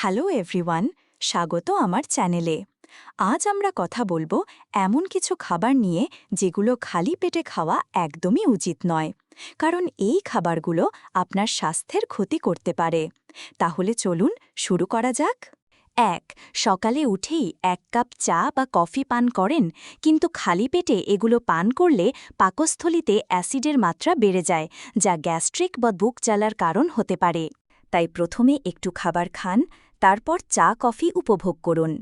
Hello everyone, স্বাগত আমার চ্যানেলে। আজ আমরা কথা বলব এমন কিছু খাবার নিয়ে যেগুলো খালি পেটে খাওয়া একদমই উচিত নয়। কারণ এই খাবারগুলো আপনার স্বাস্থ্যের ক্ষতি করতে পারে। তাহলে চলুন শুরু করা যাক। এক, সকালে উঠেই এক কাপ চা বা কফি পান করেন, কিন্তু খালি পেটে এগুলো পান করলে পাকস্থলিতে অ্যাসিডের মাত্রা বেড়ে যায়, যা গ্যাস্ট্রিক বা বুক জ্বালার কারণ হতে পারে। তাই প্রথমে একটু খাবার খান তারপর চা, কফি উপভোগ করুন।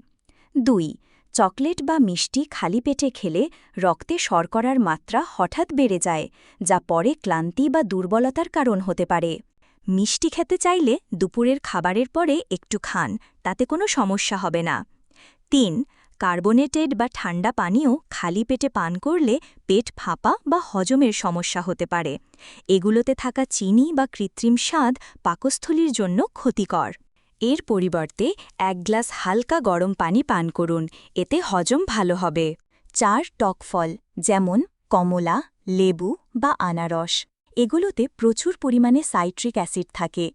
দুই, চকলেট বা মিষ্টি খালি পেটে খেলে রক্তে শর্করার মাত্রা হঠাৎ বেড়ে যায়, যা পরে ক্লান্তি বা দুর্বলতার কারণ হতে পারে। মিষ্টি খেতে চাইলে দুপুরের খাবারের পরে একটু খান, তাতে কোনো সমস্যা হবে না। তিন, কার্বোনেটেড বা ঠান্ডা পানীয় খালি পেটে পান করলে পেট ফাঁপা বা হজমের সমস্যা হতে পারে। এগুলোতে থাকা চিনি বা কৃত্রিম স্বাদ পাকস্থলীর জন্য ক্ষতিকর। এর পরিবর্তে এক গ্লাস হালকা গরম পানি পান করুন, এতে হজম ভালো হবে। চার টক ফল যেমন কমলা, লেবু বা আনারস। এগুলোতে প্রচুর পরিমাণে সাইট্রিক অ্যাসিড থাকে,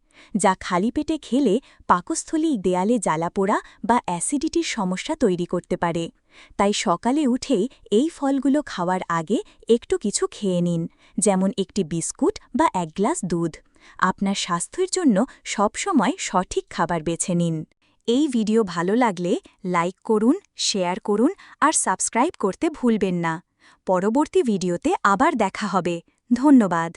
যা খালি পেটে খেলে পাকস্থলী দেয়ালে জ্বালাপোড়া বা অ্যাসিডিটির সমস্যা তৈরি করতে পারে। তাই সকালে উঠেই এই ফলগুলো খাওয়ার আগে একটু কিছু খেয়ে নিন, যেমন একটি বিস্কুট বা এক গ্লাস দুধ। আপনার স্বাস্থ্যের জন্য সবসময় সঠিক খাবার বেছে নিন। এই ভিডিও ভালো লাগলে লাইক করুন, শেয়ার করুন আর সাবস্ক্রাইব করতে ভুলবেন না। পরবর্তী ভিডিওতে আবার দেখা হবে। ধন্যবাদ।